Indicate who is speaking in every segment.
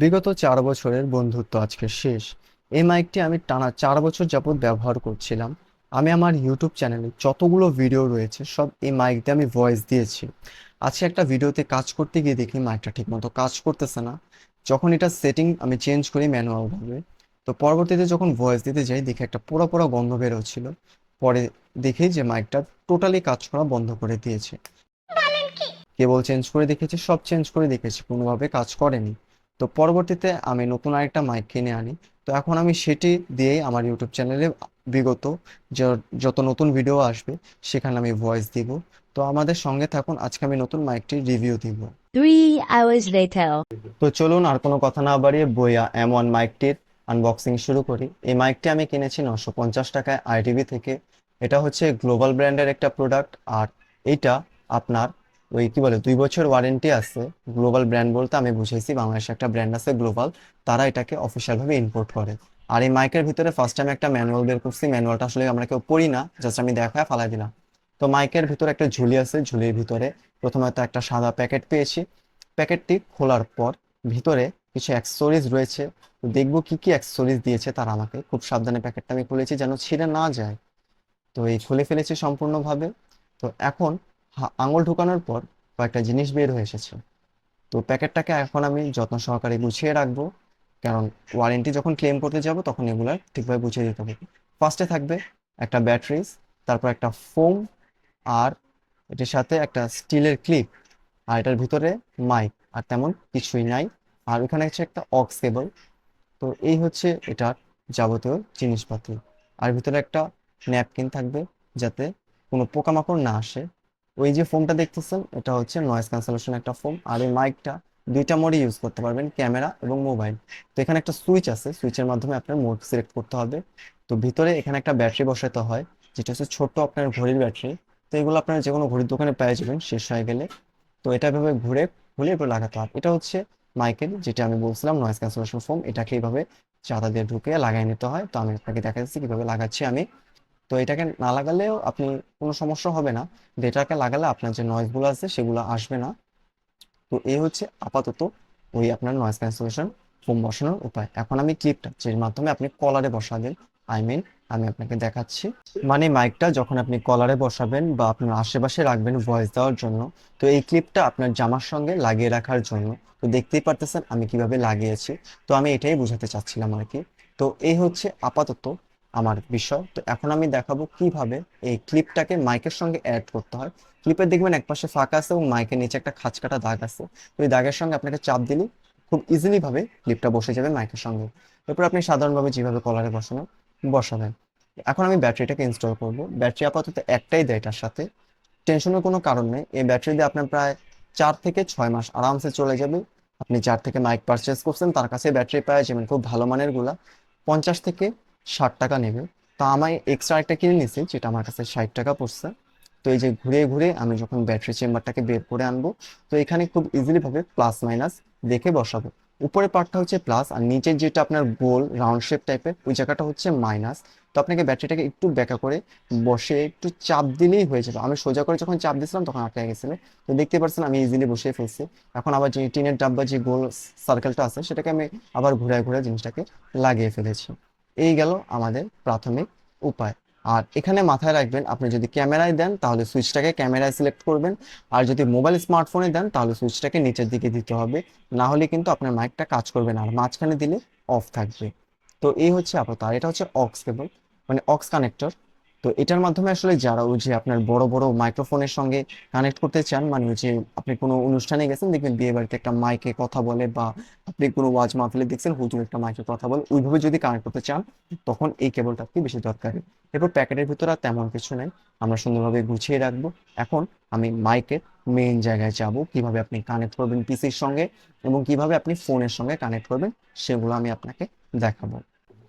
Speaker 1: বিগত চার বছরের বন্ধুত্ব আজকে শেষ। এই মাইকটি আমি টানা চার বছর যাবৎ ব্যবহার করছিলাম। আমি আমার ইউটিউব চ্যানেলে যতগুলো ভিডিও রয়েছে সব এই মাইক দিয়ে আমি ভয়েস দিয়েছি। আজকে একটা ভিডিওতে কাজ করতে গিয়ে দেখি মাইকটা ঠিকমতো কাজ করতেছে না। যখন এটা সেটিং আমি চেঞ্জ করি ম্যানুয়ালভাবে তো পরবর্তীতে যখন ভয়েস দিতে যাই দেখি একটা পোড়া পোড়া গন্ধ বেরোচ্ছিল। পরে দেখি যে মাইকটা টোটালি কাজ করা বন্ধ করে দিয়েছে। কেবল চেঞ্জ করে দেখেছি সব চেঞ্জ করে দেখেছি কোনোভাবে কাজ করেনি। তো পরবর্তীতে আমি নতুন আরেকটা মাইক কিনে আনি। তো এখন আমি সেটি দিয়েই আমার ইউটিউব চ্যানেলে বিগত যত নতুন ভিডিও আসবে সেখানে আমি ভয়েস দিব। তো আমাদের সঙ্গে থাকুন আজকে আমি নতুন মাইকটির রিভিউ দিব. তো চলুন আর কোনো কথা না বাড়িয়ে বইয়া এম ওয়ান মাইকটির আনবক্সিং শুরু করি। এই মাইকটি আমি কিনেছি নশো পঞ্চাশ টাকায় আইটিভি থেকে। এটা হচ্ছে গ্লোবাল ব্র্যান্ডের একটা প্রোডাক্ট আর এইটা আপনার ওই কি বলে, দুই বছর ওয়ারেন্টি আছে। গ্লোবাল ব্র্যান্ড বলতে আমি বুঝেছি, বাংলাদেশে একটা ব্র্যান্ড আছে গ্লোবাল তারা এটাকে অফিসিয়ালভাবে ইম্পোর্ট করে। আর এই মাইকের ভিতরে ফার্স্ট টাইম একটা ম্যানুয়াল বের করছি ম্যানুয়ালটা আসলে আমরা কেউ পড়ি না জাস্ট আমি দেখায় ফালাই দিলাম। তো মাইকের ভিতরে একটা ঝুলি আছে, ঝুলির ভিতরে প্রথমত একটা সাদা প্যাকেট পেয়েছি। প্যাকেটটি খোলার পর ভিতরে কিছু অ্যাক্সেসরিজ রয়েছে। দেখব কি কি অ্যাক্সেসরিজ দিয়েছে তারা আমাকে। খুব সাবধানে প্যাকেটটা আমি খুলেছি যেন ছিঁড়ে না যায়। তো এই খুলে ফেলেছি সম্পূর্ণভাবে। তো এখন আঙুল ঢুকানোর পর কয়েকটা জিনিস বের হয়ে এসেছে। তো প্যাকেটটাকে এখন আমি যত্ন সহকারে গুছিয়ে রাখব, কারণ ওয়ারেন্টি যখন ক্লেম করতে যাব তখন এগুলো ঠিকভাবে গুছিয়ে দিতে হবে। ফার্স্টে থাকবে একটা ব্যাটারিজ তারপর একটা ফোম আর এটির সাথে একটা স্টিলের ক্লিপ আর এটার ভিতরে মাইক আর তেমন কিছুই নাই। আর ওখানে হচ্ছে একটা অক্স কেবল তো এই হচ্ছে এটার যাবতীয় জিনিসপাতি। আর ভিতরে একটা ন্যাপকিন থাকবে যাতে কোনো পোকামাকড় না আসে। ওই যে ফোনটা দেখতেছেন, এটা হচ্ছে নয়েজ ক্যান্সেলেশন একটা ফোম আর এই মাইকটা দুইটা মোডে ইউজ করতে পারবেন ক্যামেরা এবং মোবাইল তো এখানে একটা সুইচ আছে সুইচের মাধ্যমে আপনার মোড সিলেক্ট করতে হবে। তো ভিতরে এখানে একটা ব্যাটারি বসাতে হয়, যেটা হচ্ছে ছোট্ট আপনার ঘড়ির ব্যাটারি তো এগুলো আপনার যে কোনো ঘড়ির দোকানে পেয়ে যাবেন, শেষ হয়ে গেলে। তো এটা এভাবে ঘুরে খুলে এরপর লাগাতে হয়। এটা হচ্ছে মাইকের যেটা আমি বলছিলাম নয়েজ ক্যান্সেলেশন ফোম এটাকে এইভাবে চাঁদা দিয়ে ঢুকে লাগিয়ে নিতে হয়। তো আমি আপনাকে দেখা যাচ্ছে কীভাবে লাগাচ্ছি আমি। তো এটাকে না লাগালেও আপনি কোনো সমস্যা হবে না। এটাকে লাগালে আপনার যে নয়েজগুলো আছে, সেগুলো আসবে না। তো এই হচ্ছে আপাতত ওই আপনার নয়েজ ক্যান্সেলেশন ফোম বসানোর উপায়। এখন আমি ক্লিপটা যে মাধ্যমে আপনি কলারে বসাবেন আই মিন আমি আপনাকে দেখাচ্ছি। মানে মাইকটা যখন আপনি কলারে বসাবেন বা আপনার আশেপাশে রাখবেন ভয়েস দেওয়ার জন্য, তো এই ক্লিপটা আপনার জামার সঙ্গে লাগিয়ে রাখার জন্য। তো দেখতেই পারতেছেন আমি কীভাবে লাগিয়েছি। তো আমি এটাই বোঝাতে চাচ্ছিলাম আর কি তো এই হচ্ছে আপাতত আমার বিষয়। তো এখন আমি দেখাবো কীভাবে এই ক্লিপটাকে মাইকের সঙ্গে অ্যাড করতে হয়। ক্লিপের দেখবেন একপাশে ফাঁকা আছে এবং মাইকের নিচে একটা খাঁচ কাটা দাগ আছে। এই দাগের সঙ্গে আপনাকে চাপ দিলে খুব ইজিলি ভাবে ক্লিপটা বসে যাবে মাইকের সঙ্গে। এরপর আপনি সাধারণভাবে যেভাবে কলারে বসানো, বসাবেন। এখন আমি ব্যাটারিটাকে ইনস্টল করব। ব্যাটারি আপাতত একটাই দেয় এটার সাথে। টেনশনের কোনো কারণ নেই। এই ব্যাটারি দিয়ে আপনার প্রায় চার থেকে ছয় মাস আরামসে চলে যাবে। আপনি যার থেকে মাইক পারচেস করছেন, তার কাছে ব্যাটারি পাওয়া যাবেন খুব ভালো মানেরগুলা, পঞ্চাশ থেকে ষাট টাকা নেবে। তো আমি এক্সট্রা একটা কিনে নিয়েছি, যেটা আমার কাছে ষাট টাকা পড়ছে। তো এই যে ঘুরে ঘুরে আমি যখন ব্যাটারি চেম্বারটাকে বের করে আনব, তো এখানে খুব ইজিলি ভাবে প্লাস মাইনাস দেখে বসাবো। উপরের পার্টটা হচ্ছে প্লাস আর নিচের যেটা আপনার গোল রাউন্ড শেপ টাইপের ওই জায়গাটা হচ্ছে মাইনাস তো আপনাকে ব্যাটারিটাকে একটু ব্যাকা করে বসে একটু চাপ দিলেই হয়ে যাবে। আমি সোজা করে যখন চাপ দিয়েছিলাম, তখন আটকে গেছিল। তো দেখতে পাচ্ছেন আমি ইজিলি বসিয়ে ফেলছি। এখন আবার যে টিনের ডাব্বা যে গোল সার্কেলটা আছে, সেটাকে আমি আবার ঘুরে ঘুরে জিনিসটাকে লাগিয়ে ফেলেছি। এই গেল আমাদের প্রাথমিক উপায়। আর এখানে মাথায় রাখবেন, আপনি যদি ক্যামেরায় দেন, তাহলে সুইচটাকে ক্যামেরায় সিলেক্ট করবেন। আর যদি মোবাইল স্মার্টফোনে দেন, তাহলে সুইচটাকে নিচের দিকে দিতে হবে। না হলে কিন্তু আপনার মাইকটা কাজ করবে না, আর মাঝখানে দিলে অফ থাকবে। তো এই হচ্ছে আপাতত আর এটা হচ্ছে অক্স কেবল মানে অক্স কানেক্টর। তো এটার মাধ্যমে আসলে যারা ওই যে আপনার বড় বড় মাইক্রোফোনের সঙ্গে কানেক্ট করতে চান মানে ওই যে আপনি কোনো অনুষ্ঠানে গেছেন, দেখবেন বিয়ে বাড়িতে একটা মাইকে কথা বলে বা আপনি কোনো ওয়াজ মাহফিলে দেখছেন হুজুর একটা মাইকে কথা বলে, ওইভাবে যদি কানেক্ট করতে চান, তখন এই কেবলটা আপনি বেশি দরকারি। এরপর প্যাকেটের ভিতরে তেমন কিছু নেই, আমরা সুন্দরভাবে গুছিয়ে রাখব। এখন আমি মাইকের মেইন জায়গায় যাব, কীভাবে আপনি কানেক্ট করবেন পিসির সঙ্গে এবং কীভাবে আপনি ফোনের সঙ্গে কানেক্ট করবেন, সেগুলো আমি আপনাকে দেখাবো।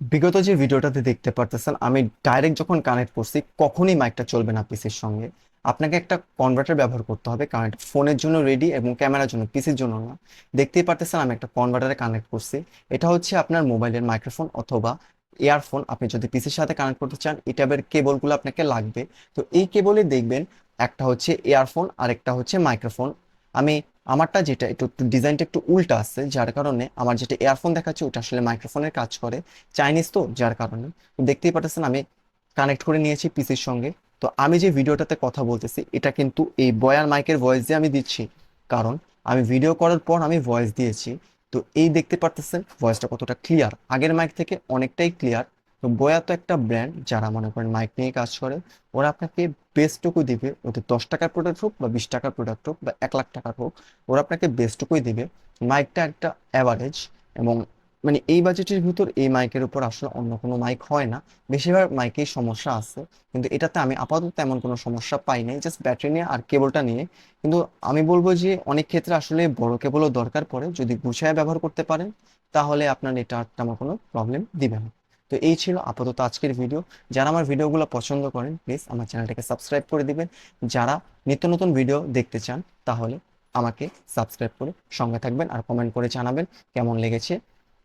Speaker 1: বিগত যে ভিডিওটাতে দেখতে পারতেছেন, আমি ডাইরেক্ট যখন কানেক্ট করছি, কখনই মাইকটা চলবে না পিসির সঙ্গে। আপনাকে একটা কনভার্টার ব্যবহার করতে হবে, কারণ এটা ফোনের জন্য রেডি এবং ক্যামেরার জন্য পিসির জন্য না। দেখতেই পারতেছেন, আমি একটা কনভার্টারে কানেক্ট করছি। এটা হচ্ছে আপনার মোবাইলের মাইক্রোফোন অথবা ইয়ারফোন আপনি যদি পিসির সাথে কানেক্ট করতে চান, এই টাইপের কেবলগুলো আপনাকে লাগবে। তো এই কেবলে দেখবেন, একটা হচ্ছে ইয়ারফোন আর একটা হচ্ছে মাইক্রোফোন আমি আমারটা যেটা একটু ডিজাইনটা একটু উল্টা আছে, যার কারণে আমার যেটা ইয়ারফোন দেখাচ্ছে ওটা আসলে মাইক্রোফোনের কাজ করে। চাইনিজ তো, যার কারণে। দেখতেই পাচ্ছেন আমি কানেক্ট করে নিয়েছি পিসির সঙ্গে। তো আমি যে ভিডিওটাতে কথা বলতেছি, এটা কিন্তু এই বয়ার মাইকের ভয়েস দিয়ে আমি দিচ্ছি। কারণ আমি ভিডিও করার পর আমি ভয়েস দিয়েছি। তো এই দেখতে পারতেছেন ভয়েসটা কতটা ক্লিয়ার আগের মাইক থেকে অনেকটাই ক্লিয়ার তো বয়া তো একটা ব্র্যান্ড যারা মনে করেন মাইক নিয়ে কাজ করে, ওরা আপনাকে বেস্টটুকু দিবে, ওদের দশ টাকার প্রোডাক্ট হোক বা বিশ টাকার প্রোডাক্ট হোক বা এক লাখ টাকার হোক, ওরা আপনাকে বেস্টটুকুই দিবে। মাইকটা একটা অ্যাভারেজ এবং মানে এই বাজেটের ভিতর এই মাইকের উপর আসলে অন্য কোনো মাইক হয় না। বেশিরভাগ মাইকেই সমস্যা আছে, কিন্তু এটাতে আমি আপাতত তেমন কোনো সমস্যা পাই নাই জাস্ট ব্যাটারি নিয়ে আর কেবলটা নিয়ে। কিন্তু আমি বলব যে অনেক ক্ষেত্রে আসলে বড় কেবলও দরকার পড়ে, যদি গুছায় ব্যবহার করতে পারেন, তাহলে আপনার এটা তেমন কোনো প্রবলেম দিবে না। তো এই ছিল আপাতত আজকের ভিডিও যারা আমার ভিডিওগুলো পছন্দ করেন প্লিজ আমার চ্যানেলটাকে সাবস্ক্রাইব করে দিবেন। যারা নিত্য নতুন ভিডিও দেখতে চান, তাহলে আমাকে সাবস্ক্রাইব করে সঙ্গে থাকবেন আর কমেন্ট করে জানাবেন কেমন লেগেছে।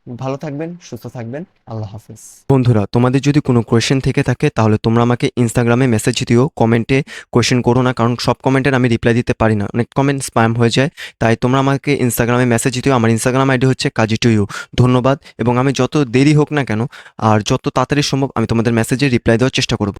Speaker 1: ভালো থাকবেন, সুস্থ থাকবেন। আল্লাহ হাফিজ।
Speaker 2: বন্ধুরা, তোমাদের যদি কোনো কোয়েশ্চেন থেকে থাকে, তাহলে তোমরা আমাকে ইনস্টাগ্রামে মেসেজ দিও কমেন্টে কোয়েশ্চেন করো না, কারণ সব কমেন্টের আমি রিপ্লাই দিতে পারি না। অনেক কমেন্ট স্প্যাম হয়ে যায়, তাই তোমরা আমাকে ইনস্টাগ্রামে মেসেজ দিও। আমার ইনস্টাগ্রাম আইডি হচ্ছে কাজি টু ইউ ধন্যবাদ, এবং আমি যত দেরি হোক না কেন, আর যত তাড়াতাড়ি সম্ভব আমি তোমাদের মেসেজে রিপ্লাই দেওয়ার চেষ্টা করব।